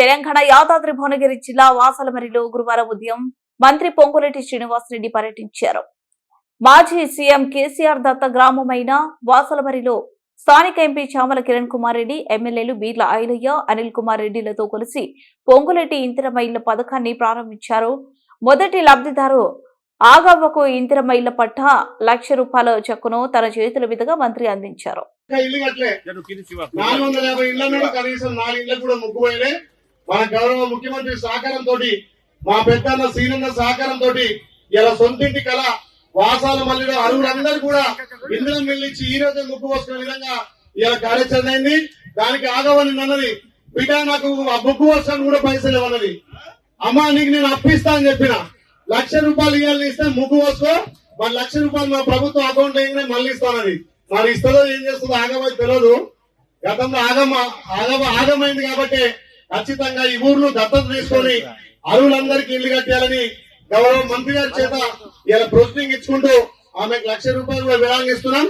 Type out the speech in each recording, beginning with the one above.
తెలంగాణ యాదాద్రి భువనగిరి జిల్లా వాసలమరిలో గురువారం ఉదయం మంత్రి పొంగులేటి శ్రీనివాసరెడ్డి పర్యటించారు. మాజీ సీఎం కేసీఆర్ దత్త గ్రామమైన వాసలమరిలో స్థానిక ఎంపీ చామల కిరణ్ కుమార్ రెడ్డి ఎమ్మెల్యేలు బీర్ల ఐలయ్య అనిల్ కుమార్ రెడ్డిలతో కలిసి పొంగులేటి ఇందిరమ్మ ఇళ్ళ పథకాన్ని ప్రారంభించారు. మొదటి లబ్ధిదారు ఆగవ్వకు ఇందిరమ్మ ఇళ్ళ పట్ట లక్ష రూపాయల చెక్కును తన చేతుల మీదుగా మంత్రి అందించారు. మన గౌరవ ముఖ్యమంత్రి సహకారంతో మా పెద్దన్న సీనన్న సహకారంతో ఇలా సొంతింటి కళ వాసాల మల్లిలో అరువులందరూ కూడా ఇందులో మిల్లిచ్చి ఈ రోజే ముగ్గు పోసుకునే విధంగా ఇలా కార్యాచరణ అయింది. దానికి ఆగవని అన్నది బిడ్డ నాకు ఆ ముగ్గు వస్తాను కూడా పైసలు ఇవ్వనది అమ్మా నీకు నేను అప్పిస్తా అని చెప్పిన. లక్ష రూపాయలు ఇవ్వాలని ఇస్తే ముగ్గు పోసుకో మరి లక్ష రూపాయలు మా ప్రభుత్వం అకౌంట్ వేయగానే మళ్ళీ ఇస్తానని. మరి ఇస్తుందో ఏం చేస్తుందో ఆగమని తెలియదు. గతంలో ఆగమ ఆగమ ఆగమైంది కాబట్టి ఖచ్చితంగా ఈ ఊర్లు దత్తత తీసుకొని అరువులందరికీ ఇల్లు కట్టాలని గౌరవ మంత్రి గారి చేత ఇలా ప్రొసీడింగ్ ఇచ్చుకుంటూ ఆమెకు లక్ష రూపాయలు కూడా విరాళిస్తున్నాం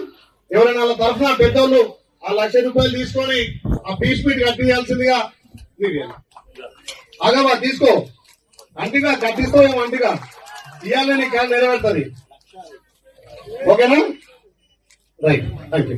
ఎవరైనా వాళ్ళ తరఫున పెద్దోళ్ళు ఆ లక్ష రూపాయలు తీసుకొని ఆ పీస్ పీట్ కట్టియాల్సిందిగా అగవా తీసుకో. అంటిగా కట్టిస్తావేమో అంటిగా. ఇవాళ నీకు నెరవేరుతుంది. ఓకేనా? Right thank you